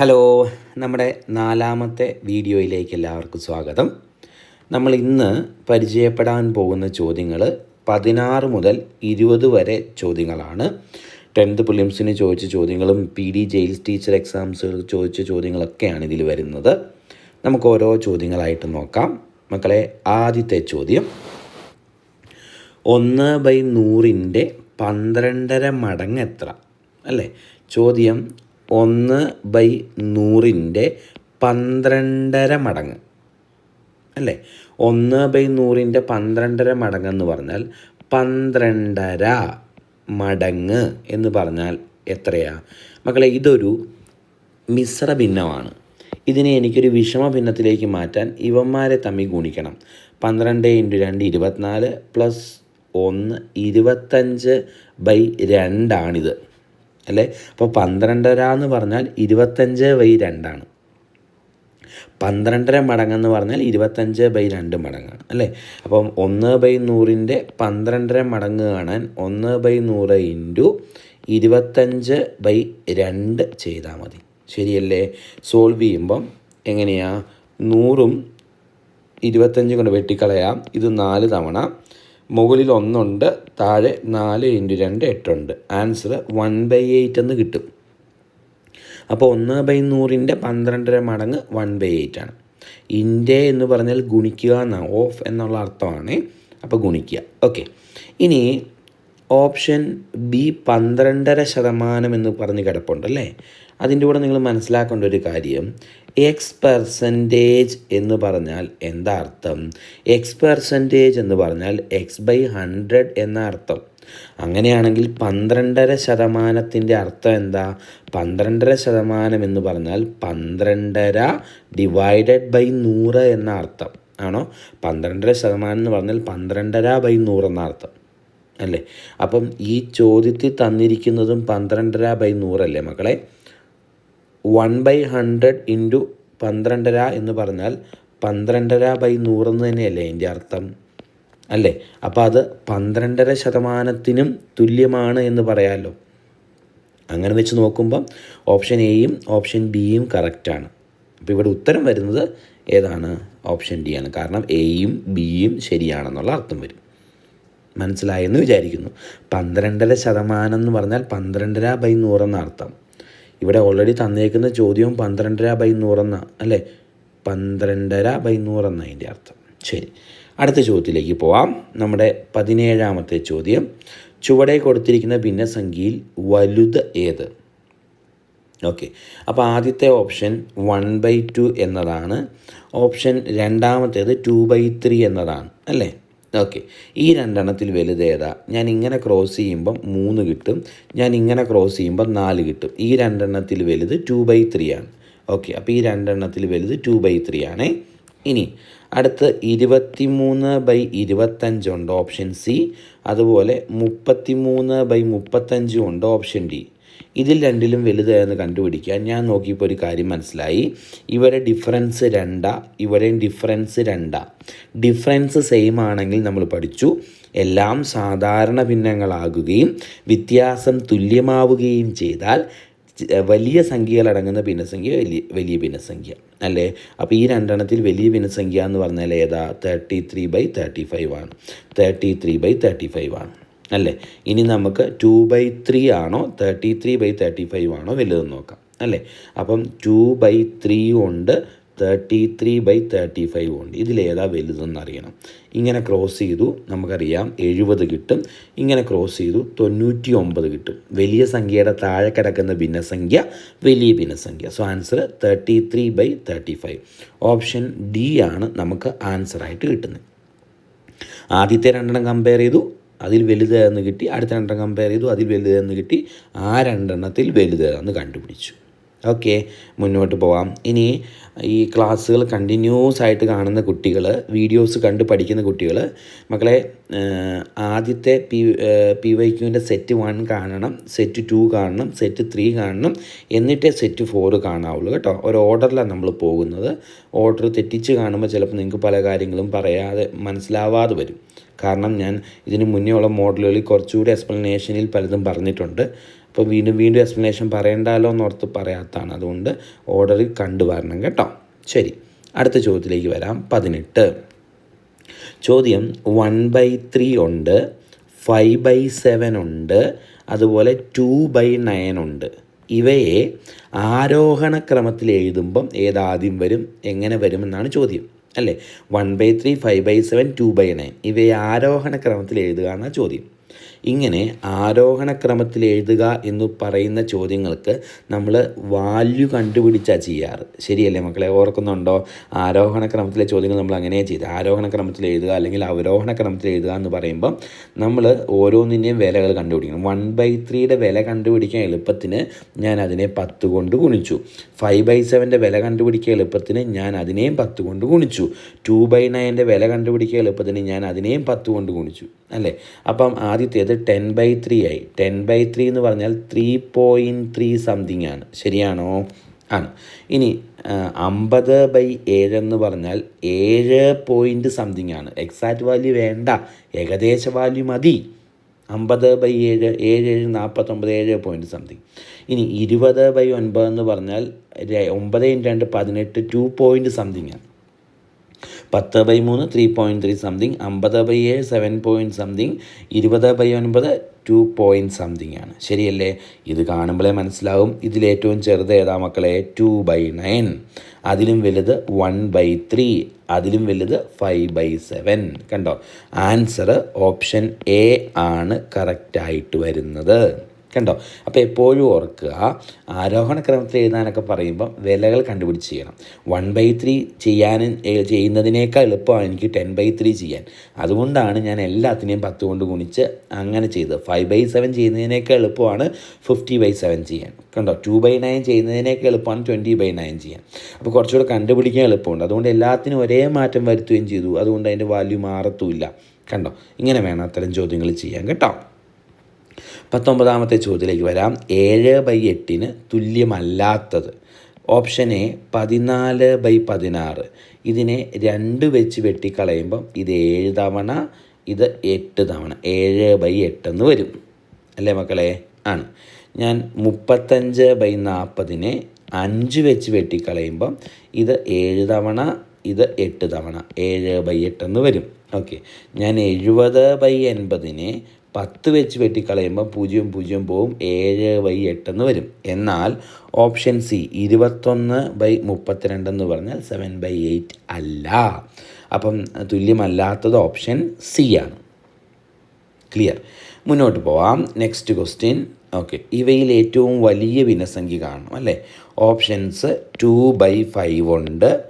Hello നമ്മുടെ നാലാമത്തെ വീഡിയോയിലേക്ക് എല്ലാവർക്കും സ്വാഗതം. നമ്മൾ ഇന്ന് പരിചയപ്പെടാൻ പോകുന്ന ചോദ്യങ്ങൾ പതിനാറ് മുതൽ ഇരുപത് വരെ ചോദ്യങ്ങളാണ്. ടെൻത്ത് പ്രിലിംസിന് ചോദിച്ച ചോദ്യങ്ങളും പി ഡി ജയിൽസ് ടീച്ചർ എക്സാംസ് ചോദിച്ച ചോദ്യങ്ങളൊക്കെയാണ് ഇതിൽ വരുന്നത്. നമുക്ക് ഓരോ ചോദ്യങ്ങളായിട്ട് നോക്കാം. മക്കളെ ആദ്യത്തെ ചോദ്യം. ഒന്ന് ബൈ നൂറിന്റെ പന്ത്രണ്ടര മടങ്ങ് എത്ര? അല്ലേ? ചോദ്യം ഒന്ന് ബൈ നൂറിന്റെ പന്ത്രണ്ടര മടങ്ങ്. അല്ലേ? ഒന്ന് ബൈ നൂറിന്റെ പന്ത്രണ്ടര മടങ്ങ് എന്ന് പറഞ്ഞാൽ പന്ത്രണ്ടര മടങ്ങ് എന്ന് പറഞ്ഞാൽ എത്രയാ? മക്കളെ ഇതൊരു മിശ്ര ഭിന്നമാണ്. ഇതിനെ എനിക്കൊരു വിഷമ ഭിന്നത്തിലേക്ക് മാറ്റാൻ ഇവന്മാരെ തമ്മിൽ ഗുണിക്കണം. പന്ത്രണ്ട് ഇന്റു രണ്ട് ഇരുപത്തിനാല് പ്ലസ് ഒന്ന് ഇരുപത്തഞ്ച് ബൈ രണ്ടാണിത്. അല്ലേ? അപ്പോൾ പന്ത്രണ്ടര എന്ന് പറഞ്ഞാൽ ഇരുപത്തഞ്ച് ബൈ രണ്ടാണ്. പന്ത്രണ്ടര മടങ്ങെന്ന് പറഞ്ഞാൽ ഇരുപത്തഞ്ച് ബൈ രണ്ട് മടങ്ങാണ് അല്ലേ? അപ്പം ഒന്ന് ബൈ നൂറിന്റെ പന്ത്രണ്ടര മടങ്ങ് കാണാൻ ഒന്ന് ബൈ നൂറ് ഇന്റു ഇരുപത്തഞ്ച് ബൈ രണ്ട് ചെയ്താൽ മതി. ശരിയല്ലേ? സോൾവ് ചെയ്യുമ്പം എങ്ങനെയാ? നൂറും ഇരുപത്തഞ്ച് കൊണ്ട് വെട്ടിക്കളയാം. ഇത് നാല് തവണ. മുകളിൽ ഒന്നുണ്ട് താഴെ നാല് ഇന്റു രണ്ട് എട്ടുണ്ട്. ആൻസർ വൺ ബൈ എയ്റ്റ് എന്ന് കിട്ടും. അപ്പോൾ ഒന്ന് ബൈ നൂറിന്റെ പന്ത്രണ്ടര മടങ്ങ് വൺ ബൈ എയ്റ്റ് ആണ്. ഇന്റെ എന്ന് പറഞ്ഞാൽ ഗുണിക്കുക എന്നാണ് ഓഫ് എന്നുള്ള അർത്ഥമാണ്. അപ്പോൾ ഗുണിക്കുക. ഓക്കെ. ഇനി ഓപ്ഷൻ ബി പന്ത്രണ്ടര ശതമാനം എന്ന് പറഞ്ഞ് കിടപ്പുണ്ടല്ലേ അതിന്റെ കൂടെ നിങ്ങൾ മനസ്സിലാക്കേണ്ട ഒരു കാര്യം എക്സ് പെർസെന്റേജ് എന്ന് പറഞ്ഞാൽ എന്താ അർത്ഥം? എക്സ് പെർസെന്റേജ് എന്ന് പറഞ്ഞാൽ എക്സ് ബൈ ഹൺഡ്രഡ് എന്ന അർത്ഥം. അങ്ങനെയാണെങ്കിൽ പന്ത്രണ്ടര ശതമാനത്തിന്റെ അർത്ഥം എന്താ? പന്ത്രണ്ടര ശതമാനം എന്ന് പറഞ്ഞാൽ പന്ത്രണ്ടര ഡിവൈഡഡ് ബൈ നൂറ് എന്ന അർത്ഥം. ആണോ? പന്ത്രണ്ടര ശതമാനം എന്ന് പറഞ്ഞാൽ പന്ത്രണ്ടര ബൈ നൂറ് എന്ന അർത്ഥം. അല്ലേ? അപ്പം ഈ ചോദ്യത്തിൽ തന്നിരിക്കുന്നതും പന്ത്രണ്ടര ബൈ നൂറല്ലേ മക്കളെ? വൺ ബൈ ഹൺഡ്രഡ് ഇന്റു പന്ത്രണ്ടര എന്ന് പറഞ്ഞാൽ പന്ത്രണ്ടര ബൈ നൂറെന്ന് തന്നെയല്ലേ അതിന്റെ അർത്ഥം? അല്ലേ? അപ്പോൾ അത് പന്ത്രണ്ടര ശതമാനത്തിനും തുല്യമാണ് എന്ന് പറയാമല്ലോ അങ്ങനെ വെച്ച് നോക്കുമ്പം ഓപ്ഷൻ എയും ഓപ്ഷൻ ബിയും കറക്റ്റാണ് അപ്പോൾ ഇവിടെ ഉത്തരം വരുന്നത് ഏതാണ്? ഓപ്ഷൻ ഡി ആണ്. കാരണം എയും ബിയും ശരിയാണെന്നുള്ള അർത്ഥം വരും. മനസ്സിലായെന്ന് വിചാരിക്കുന്നു. പന്ത്രണ്ടര ശതമാനം എന്ന് പറഞ്ഞാൽ പന്ത്രണ്ടര ബൈ നൂറെന്ന അർത്ഥം. ഇവിടെ ഓൾറെഡി തന്നേക്കുന്ന ചോദ്യവും പന്ത്രണ്ടര ബൈ നൂറെന്ന അല്ലേ? പന്ത്രണ്ടര ബൈ നൂറെന്ന അതിന്റെ അർത്ഥം. ശരി. അടുത്ത ചോദ്യത്തിലേക്ക് പോവാം. നമ്മുടെ പതിനേഴാമത്തെ ചോദ്യം. ചുവടെ കൊടുത്തിരിക്കുന്ന ഭിന്നസംഖ്യയിൽ വലുത് ഏത്? ഓക്കെ. അപ്പോൾ ആദ്യത്തെ ഓപ്ഷൻ വൺ ബൈ ടു എന്നതാണ്. ഓപ്ഷൻ രണ്ടാമത്തേത് ടു ബൈ ത്രീ എന്നതാണ്. അല്ലേ? ഓക്കെ ഈ രണ്ടെണ്ണത്തിൽ വലുതേതാ ഞാൻ ഇങ്ങനെ ക്രോസ് ചെയ്യുമ്പം മൂന്ന് കിട്ടും. ഞാൻ ഇങ്ങനെ ക്രോസ് ചെയ്യുമ്പം നാല് കിട്ടും. ഈ രണ്ടെണ്ണത്തിൽ വലുത് ടു ബൈ ത്രീ ആണ്. ഓക്കെ അപ്പോൾ ഈ രണ്ടെണ്ണത്തിൽ വലുത് ടു ബൈ ത്രീ ആണേ. ഇനി അടുത്ത് ഇരുപത്തി മൂന്ന് ബൈ ഇരുപത്തഞ്ചുണ്ട് ഓപ്ഷൻ സി അതുപോലെ മുപ്പത്തി മൂന്ന് ബൈ മുപ്പത്തഞ്ചും ഉണ്ട് ഓപ്ഷൻ ഡി ഇതിൽ രണ്ടിലും വലുതായെന്ന് കണ്ടുപിടിക്കാൻ ഞാൻ നോക്കിയപ്പോൾ ഒരു കാര്യം മനസ്സിലായി. ഇവരെ ഡിഫറൻസ് രണ്ടാ ഇവരെയും ഡിഫറൻസ് രണ്ടാ. ഡിഫറൻസ് സെയിം ആണെങ്കിൽ നമ്മൾ പഠിച്ചു. എല്ലാം സാധാരണ ഭിന്നങ്ങളാകുകയും വ്യത്യാസം തുല്യമാവുകയും ചെയ്താൽ വലിയ സംഖ്യകളടങ്ങുന്ന ഭിന്നസംഖ്യ വലിയ വലിയ ഭിന്നസംഖ്യ. അല്ലേ? അപ്പോൾ ഈ രണ്ടെണ്ണത്തിൽ വലിയ ഭിന്നസംഖ്യ എന്ന് പറഞ്ഞാൽ ഏതാ? Thirty three by thirty five ആണ്. Thirty three by thirty five ആണ്. അല്ലേ? ഇനി നമുക്ക് ടു ബൈ ത്രീ ആണോ? Thirty three by thirty five ആണോ? വലുതെന്ന് നോക്കാം അല്ലേ? അപ്പം ടു ബൈ ത്രീ ഉണ്ട് thirty three by thirty five ഉണ്ട് ഇതിലേതാ വലുതെന്ന് അറിയണം. ഇങ്ങനെ ക്രോസ് ചെയ്തു നമുക്കറിയാം എഴുപത് കിട്ടും. ഇങ്ങനെ ക്രോസ് ചെയ്തു തൊണ്ണൂറ്റി ഒമ്പത് കിട്ടും. വലിയ സംഖ്യയുടെ താഴെ കിടക്കുന്ന ഭിന്നസംഖ്യ വലിയ ഭിന്നസംഖ്യ. So answer thirty three by thirty five option D ആണ് നമുക്ക് ആൻസറായിട്ട് കിട്ടുന്നത്. ആദ്യത്തെ രണ്ടെണ്ണം കമ്പയർ ചെയ്തു. അതിൽ വലുതെന്ന് കിട്ടി അടുത്ത രണ്ടെണ്ണം കമ്പയർ ചെയ്തു അതിൽ വലുതെന്ന് കിട്ടി ആ രണ്ടെണ്ണത്തിൽ വലുതെന്ന് കണ്ടുപിടിച്ചു. ഓക്കെ മുന്നോട്ട് പോവാം. ഇനി ഈ ക്ലാസ്സുകൾ കണ്ടിന്യൂസ് ആയിട്ട് കാണുന്ന കുട്ടികൾ വീഡിയോസ് കണ്ട് പഠിക്കുന്ന കുട്ടികൾ മക്കളെ ആദ്യത്തെ പി പി വൈ ക്യൂവിന്റെ സെറ്റ് വൺ കാണണം സെറ്റ് ടു കാണണം സെറ്റ് ത്രീ കാണണം എന്നിട്ടേ സെറ്റ് ഫോർ കാണാവുള്ളൂ കേട്ടോ. ഒരു ഓർഡറിലാണ് നമ്മൾ പോകുന്നത്. ഓർഡർ തെറ്റിച്ച് കാണുമ്പോൾ ചിലപ്പോൾ നിങ്ങൾക്ക് പല കാര്യങ്ങളും പറയാതെ മനസ്സിലാവാതെ വരും. കാരണം ഞാൻ ഇതിന് മുന്നേ ഉള്ള മോഡലുകളിൽ കുറച്ചുകൂടി എക്സ്പ്ലനേഷനിൽ പലതും പറഞ്ഞിട്ടുണ്ട്. അപ്പോൾ വീണ്ടും വീണ്ടും എക്സ്പ്ലനേഷൻ പറയണ്ടല്ലോ എന്നോർത്ത് പറയാത്തതാണ്. അതുകൊണ്ട് ഓർഡറിൽ കണ്ടുവരണം കേട്ടോ. ശരി അടുത്ത ചോദ്യത്തിലേക്ക് വരാം. പതിനെട്ട്. ചോദ്യം വൺ ബൈ ത്രീ ഉണ്ട് ഫൈവ് ബൈ സെവൻ ഉണ്ട് അതുപോലെ ടു ബൈ നയൻ ഉണ്ട്. ഇവയെ ആരോഹണ ക്രമത്തിൽ എഴുതുമ്പം ഏതാദ്യം വരും എങ്ങനെ വരുമെന്നാണ് ചോദ്യം. അല്ലേ? One by three five by seven two by nine ഇവയെ ആരോഹണ ക്രമത്തിൽ എഴുതുക എന്ന ചോദ്യം. ഇങ്ങനെ ആരോഹണ ക്രമത്തിൽ എഴുതുക എന്ന് പറയുന്ന ചോദ്യങ്ങൾക്ക് നമ്മൾ വാല്യൂ കണ്ടുപിടിച്ചാണ് ചെയ്യാറ്. ശരിയല്ലേ മക്കളെ? ഓർക്കുന്നുണ്ടോ? ആരോഹണ ക്രമത്തിലെ ചോദ്യങ്ങൾ നമ്മൾ അങ്ങനെ ചെയ്ത്. ആരോഹണ ക്രമത്തിൽ എഴുതുക അല്ലെങ്കിൽ അവരോഹണ ക്രമത്തിൽ എഴുതുക എന്ന് പറയുമ്പം നമ്മൾ ഓരോന്നിന്റെയും വിലകൾ കണ്ടുപിടിക്കണം. വൺ ബൈ ത്രീയുടെ വില കണ്ടുപിടിക്കാൻ എളുപ്പത്തിന് ഞാൻ അതിനെ പത്ത് കൊണ്ട് ഗുണിച്ചു. ഫൈവ് ബൈ സെവന്റെ വില കണ്ടുപിടിക്കാൻ എളുപ്പത്തിന് ഞാൻ അതിനെയും പത്ത് കൊണ്ട് ഗുണിച്ചു. ടു ബൈ നയന്റെ വില കണ്ടുപിടിക്കാൻ എളുപ്പത്തിന് ഞാൻ അതിനെയും പത്ത് കൊണ്ട് ഗുണിച്ചു. അല്ലേ? അപ്പം ആദ്യത്തേത് ടെൻ ബൈ ത്രീ ആയി. ടെൻ ബൈ ത്രീ എന്ന് പറഞ്ഞാൽ ത്രീ പോയിന്റ് ത്രീ സംതിങ് ആണ്. ശരിയാണോ? ആണ്. ഇനി അമ്പത് ബൈ ഏഴ് എന്ന് പറഞ്ഞാൽ ഏഴ് പോയിന്റ് സംതിങ് ആണ്. എക്സാക്റ്റ് വാല്യൂ വേണ്ട. ഏകദേശ വാല്യൂ മതി. അമ്പത് ബൈ ഏഴ് ഏഴ് ഏഴ് നാൽപ്പത്തൊമ്പത് ഏഴ് പോയിന്റ് സംതിങ് ഇനി ഇരുപത് ബൈ ഒൻപത് എന്ന് പറഞ്ഞാൽ ഒമ്പത് ഇന്റ് രണ്ട് പതിനെട്ട് ടു പോയിന്റ് സംതിങ് ആണ്. പത്ത് ബൈ മൂന്ന് ത്രീ പോയിന്റ് ത്രീ സംതിങ് അമ്പത് ബൈ ഏഴ് സെവൻ പോയിന്റ് സംതിങ് ഇരുപത് ബൈ ഒൻപത് ടു പോയിന്റ് സംതിങ് ആണ്. ശരിയല്ലേ? ഇത് കാണുമ്പോഴേ മനസ്സിലാവും. ഇതിലേറ്റവും ചെറുത് ഏതാ മക്കളെ? ടു ബൈ നയൻ അതിലും വലുത് വൺ ബൈ ത്രീ അതിലും വലുത് ഫൈവ് ബൈ സെവൻ കണ്ടോ? ആൻസർ ഓപ്ഷൻ എ ആണ് കറക്റ്റായിട്ട് വരുന്നത്. കണ്ടോ അപ്പോൾ എപ്പോഴും ഓർക്കുക ആരോഹണ ക്രമത്തിൽ എഴുതാനൊക്കെ പറയുമ്പോൾ വിലകൾ കണ്ടുപിടിച്ച് ചെയ്യണം. വൺ ബൈ ത്രീ ചെയ്യാൻ ചെയ്യുന്നതിനേക്കാൾ എളുപ്പമാണ് എനിക്ക് ടെൻ ബൈ ത്രീ ചെയ്യാൻ. അതുകൊണ്ടാണ് ഞാൻ എല്ലാത്തിനെയും പത്ത് കൊണ്ട് ഗുണിച്ച് അങ്ങനെ ചെയ്തത്. ഫൈവ് ബൈ സെവൻ ചെയ്യുന്നതിനേക്കാൾ എളുപ്പമാണ് ഫിഫ്റ്റി ബൈ സെവൻ ചെയ്യാൻ. കണ്ടോ? ടു ബൈ നയൻ ചെയ്യുന്നതിനേക്കാൾ എളുപ്പമാണ് ട്വന്റി ബൈ നയൻ ചെയ്യാൻ. അപ്പോൾ കുറച്ചുകൂടെ കണ്ടുപിടിക്കാൻ എളുപ്പമുണ്ട്. അതുകൊണ്ട് എല്ലാത്തിനും ഒരേ മാറ്റം വരുത്തുകയും ചെയ്തു. അതുകൊണ്ട് അതിന്റെ വാല്യൂ മാറത്തുമില്ല. കണ്ടോ? ഇങ്ങനെ വേണം അത്തരം ചോദ്യങ്ങൾ ചെയ്യാൻ. കേട്ടോ? പത്തൊമ്പതാമത്തെ ചോദ്യത്തിലേക്ക് വരാം. ഏഴ് ബൈ എട്ടിന് തുല്യമല്ലാത്തത്. ഓപ്ഷൻ എ പതിനാല് ബൈ പതിനാറ്. ഇതിനെ രണ്ട് വെച്ച് വെട്ടിക്കളയുമ്പം ഇത് ഏഴ് തവണ ഇത് എട്ട് തവണ. ഏഴ് ബൈ എട്ടെന്ന് വരും. അല്ലേ മക്കളെ? ആണ്. ഞാൻ മുപ്പത്തഞ്ച് ബൈ നാൽപ്പതിനെ അഞ്ച് വെച്ച് വെട്ടിക്കളയുമ്പം ഇത് ഏഴ് തവണ ഇത് എട്ട് തവണ. ഏഴ് ബൈ എട്ടെന്ന് വരും. ഓക്കെ. ഞാൻ എഴുപത് ബൈ എൺപതിനെ പത്ത് വെച്ച് വെട്ടിക്കളയുമ്പോൾ പൂജ്യം പൂജ്യം പോവും ഏഴ് ബൈ എട്ടെന്ന് വരും. എന്നാൽ ഓപ്ഷൻ സി ഇരുപത്തൊന്ന് ബൈ മുപ്പത്തിരണ്ടെന്ന് പറഞ്ഞാൽ സെവൻ ബൈ എയ്റ്റ് അല്ല. അപ്പം തുല്യമല്ലാത്തത് ഓപ്ഷൻ സി ആണ്. ക്ലിയർ. മുന്നോട്ട് പോവാം. Next question. ഓക്കെ. ഇവയിൽ ഏറ്റവും വലിയ ഭിന്നസംഖ്യ കാണണം അല്ലേ? ഓപ്ഷൻസ് ടു ബൈ ഫൈവ് ഉണ്ട്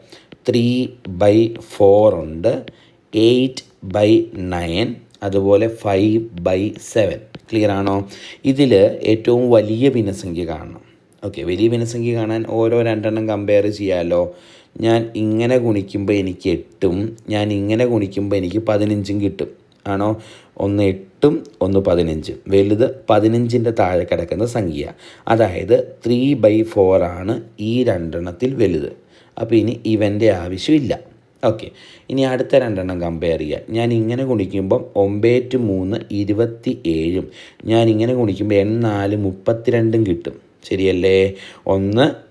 ത്രീ ബൈ ഫോർ ഉണ്ട് എയ്റ്റ് ബൈ നയൻ അതുപോലെ ഫൈവ് ബൈ സെവൻ ക്ലിയർ ആണോ? ഇതിൽ ഏറ്റവും വലിയ ഭിന്നസംഖ്യ കാണണം. ഓക്കെ വലിയ ഭിന്നസംഖ്യ കാണാൻ ഓരോ രണ്ടെണ്ണം കമ്പയർ ചെയ്യാമല്ലോ ഞാൻ ഇങ്ങനെ ഗുണിക്കുമ്പോൾ എനിക്ക് എട്ടും ഞാൻ ഇങ്ങനെ ഗുണിക്കുമ്പോൾ എനിക്ക് പതിനഞ്ചും കിട്ടും. ആണോ? ഒന്ന് എട്ടും ഒന്ന് പതിനഞ്ചും. വലുത് പതിനഞ്ചിന്റെ താഴെ കിടക്കുന്ന സംഖ്യ. അതായത് ത്രീ ബൈ ഫോറാണ് ഈ രണ്ടെണ്ണത്തിൽ വലുത്. അപ്പോൾ ഇനി ഇവന്റെ ആവശ്യമില്ല. ഓക്കെ ഇനി അടുത്ത രണ്ടെണ്ണം കമ്പയർ ചെയ്യുക ഞാൻ ഇങ്ങനെ ഗുണിക്കുമ്പം ഒമ്പേറ്റ് മൂന്ന് ഇരുപത്തി ഏഴും ഞാൻ ഇങ്ങനെ ഗുണിക്കുമ്പോൾ എണ്ണാൽ മുപ്പത്തിരണ്ടും കിട്ടും. ശരിയല്ലേ? ഒന്ന്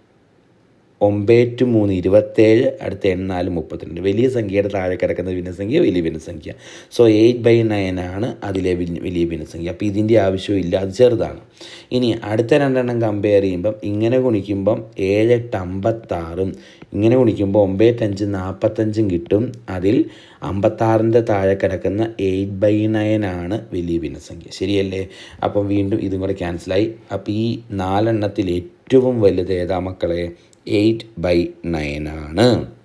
ഒമ്പത് ടു മൂന്ന് ഇരുപത്തേഴ് അടുത്ത എണ്ണാൽ മുപ്പത്തിരണ്ട്. വലിയ സംഖ്യയുടെ താഴെ കിടക്കുന്ന ഭിന്നസംഖ്യ വലിയ ഭിന്നസംഖ്യ. സോ എയ്റ്റ് ബൈ നയൻ ആണ് അതിലെ വലിയ ഭിന്നസംഖ്യ. അപ്പോൾ ഇതിന്റെ ആവശ്യമില്ല അത് ചെറുതാണ്. ഇനി അടുത്ത രണ്ടെണ്ണം കമ്പയർ ചെയ്യുമ്പം ഇങ്ങനെ ഗുണിക്കുമ്പം എട്ട് അമ്പത്താറും ഇങ്ങനെ ഗുണിക്കുമ്പോൾ ഒമ്പത്തഞ്ച് നാൽപ്പത്തഞ്ചും കിട്ടും. അതിൽ അമ്പത്താറിന്റെ താഴെ കിടക്കുന്ന എയ്റ്റ് ബൈ നയൻ ആണ് വലിയ ഭിന്നസംഖ്യ. ശരിയല്ലേ? അപ്പം വീണ്ടും ഇതും കൂടെ ക്യാൻസലായി അപ്പോൾ ഈ നാലെണ്ണത്തിൽ ഏറ്റവും വലുത് ഏതാ മക്കളെ? എയ്റ്റ് ബൈ നയൻ ആണ്.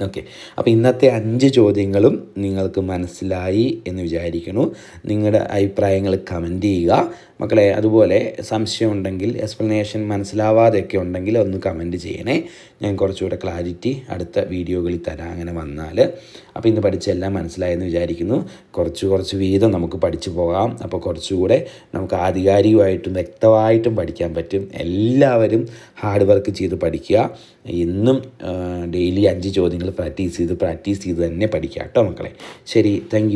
ഓക്കെ അപ്പോൾ ഇന്നത്തെ അഞ്ച് ചോദ്യങ്ങളും നിങ്ങൾക്ക് മനസ്സിലായി എന്ന് വിചാരിക്കുന്നു. നിങ്ങളുടെ അഭിപ്രായങ്ങൾ കമന്റ് ചെയ്യുക. മക്കളെ അതുപോലെ സംശയം ഉണ്ടെങ്കിൽ എക്സ്പ്ലനേഷൻ മനസ്സിലാവാതെയൊക്കെ ഉണ്ടെങ്കിൽ ഒന്ന് കമന്റ് ചെയ്യണേ. ഞാൻ കുറച്ചുകൂടെ ക്ലാരിറ്റി അടുത്ത വീഡിയോകളിൽ തരാം അങ്ങനെ വന്നാൽ. അപ്പോൾ ഇന്ന് പഠിച്ചെല്ലാം മനസ്സിലായെന്ന് വിചാരിക്കുന്നു. കുറച്ച് കുറച്ച് വീതം നമുക്ക് പഠിച്ചു പോകാം. അപ്പോൾ കുറച്ചുകൂടെ നമുക്ക് ആധികാരികമായിട്ടും വ്യക്തമായിട്ടും പഠിക്കാൻ പറ്റും. എല്ലാവരും ഹാർഡ് വർക്ക് ചെയ്ത് പഠിക്കുക. ഇന്നും ഡെയിലി അഞ്ച് ചോദ്യങ്ങൾ പ്രാക്ടീസ് ചെയ്ത് പ്രാക്ടീസ് ചെയ്ത് തന്നെ പഠിക്കുക കേട്ടോ മക്കളെ. ശരി താങ്ക്